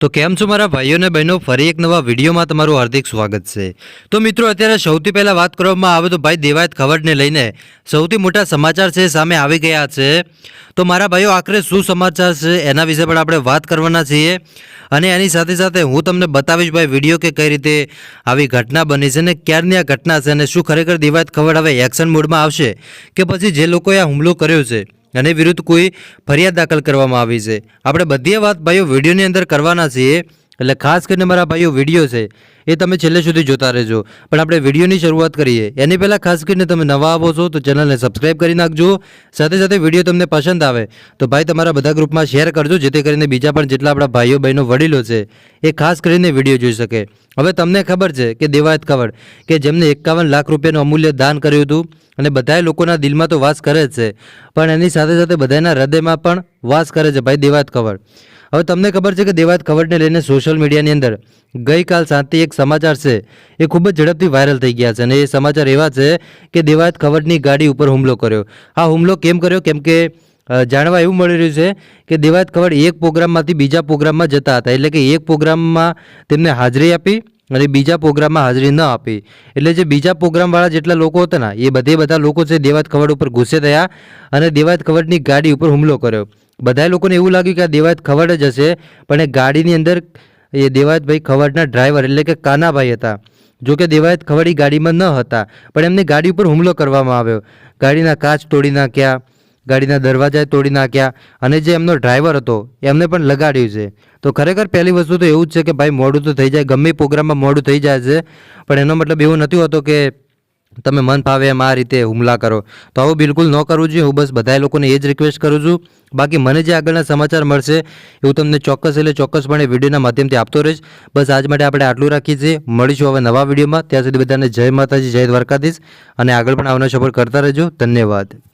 તો કેમ છો મારા ભાઈઓ અને બહેનો? ફરી એક નવા વિડીયોમાં તમારું હાર્દિક સ્વાગત છે. તો મિત્રો, અત્યારે સૌથી પહેલાં વાત કરવામાં આવે તો ભાઈ દેવાયત ખવડને લઈને સૌથી મોટા સમાચાર છે સામે આવી ગયા છે. તો મારા ભાઈઓ, આખરે શું સમાચાર છે એના વિશે પણ આપણે વાત કરવાના છીએ. અને એની સાથે સાથે હું તમને બતાવીશ ભાઈ વીડિયો કે કઈ રીતે આવી ઘટના બની છે ને ક્યારની આ ઘટના છે અને શું ખરેખર દેવાયત ખવડ હવે એક્શન મોડમાં આવશે કે પછી જે લોકોએ આ હુમલો કર્યો છે. અને વિરુદ્ધ કોઈ ફરિયાદ દાખલ કરવામાં આવી છે. આપણે બધી વાત ભાઈઓ વિડીયોની અંદર કરવાના છીએ. એટલે ખાસ કરીને મારા ભાઈઓ વીડિયો છે, એ તમે છેલ્લે સુધી જોતા રહેજો. પણ આપણે વિડીયોની શરૂઆત કરીએ. એની પહેલાં ખાસ કરીને તમે નવા આવો છો, તો ચેનલને સબસ્ક્રાઈબ કરી નાખજો. સાથે સાથે વીડિયો તમને પસંદ આવે, તો ભાઈ તમારા બધા ગ્રુપમાં શેર કરજો, જેથી કરીને બીજા પણ જેટલા આપણા ભાઈઓ, બહેનો, વડીલો છે, એ ખાસ કરીને વીડિયો જોઈ શકે. હવે તમને ખબર છે કે દેવાયત ખબર કે જેમને એકાવન લાખ રૂપિયાનું અમૂલ્ય દાન કર્યું હતું, અને બધાય લોકોના દિલમાં તો વાસ કરે જ છે, પણ એની સાથે સાથે બધાના હૃદયમાં પણ વાસ કરે છે ભાઈ દેવાયત ખબર હવે તમને ખબર છે કે દેવાયત ખબરને લઈને સોશિયલ મીડિયાની અંદર ગઈકાલ સાંજથી એક સમાચાર છે, એ ખૂબ જ ઝડપથી વાયરલ થઈ ગયા છે અને એ સમાચાર એવા છે કે દેવાયત ખબરની ગાડી ઉપર હુમલો કર્યો. આ હુમલો કેમ કર્યો? કેમ કે જાણવા એવું મળી રહ્યું છે કે દેવાયત ખબર એક પ્રોગ્રામમાંથી બીજા પ્રોગ્રામમાં જતા હતા. એટલે કે એક પ્રોગ્રામમાં તેમને હાજરી આપી અને બીજા પ્રોગ્રામમાં હાજરી ન આપી. એટલે જે બીજા પ્રોગ્રામવાળા જેટલા લોકો હતા ને, એ બધે બધા લોકો છે દેવાત ખવડ ઉપર ગુસ્સે થયા અને દેવાત ખવડની ગાડી ઉપર હુમલો કર્યો. બધા લોકોને એવું લાગ્યું કે આ દેવાયત ખવડ જ હશે, પણ એ ગાડીની અંદર એ દેવાયતભાઈ ખવડના ડ્રાઈવર એટલે કે કાનાભાઈ હતા. જો કે દેવાયત ખવડી ગાડીમાં ન હતા, પણ એમની ગાડી ઉપર હુમલો કરવામાં આવ્યો. ગાડીના કાચ તોડી નાખ્યા, ગાડીના દરવાજા તોડી નાખ્યા, અને જે એમનો ડ્રાઈવર હતો, એમને પણ લગાડ્યું છે. તો ખરેખર પહેલી વસ્તુ તો એવું જ છે કે ભાઈ મોડું તો થઈ જાય, ગમે પ્રોગ્રામમાં મોડું થઈ જાય છે, પણ એનો મતલબ એવો નથી હોતો કે તમે મન ફાવે એમ આ રીતે હુમલા કરો. તો આવું બિલકુલ ન કરવું જોઈએ. હું બસ બધા લોકોને એ જ રિક્વેસ્ટ કરું છું. બાકી મને જે આગળના સમાચાર મળશે, એવું તમને ચોક્કસ એટલે ચોક્કસપણે વિડીયોના માધ્યમથી આપતો રહીશ. બસ આજ માટે આપણે આટલું રાખીએ છીએ. મળીશું હવે નવા વિડીયોમાં. ત્યાં સુધી બધાને જય માતાજી, જય દ્વારકાધીશ. અને આગળ પણ આવનો સપોર્ટ કરતા રહેજો. ધન્યવાદ.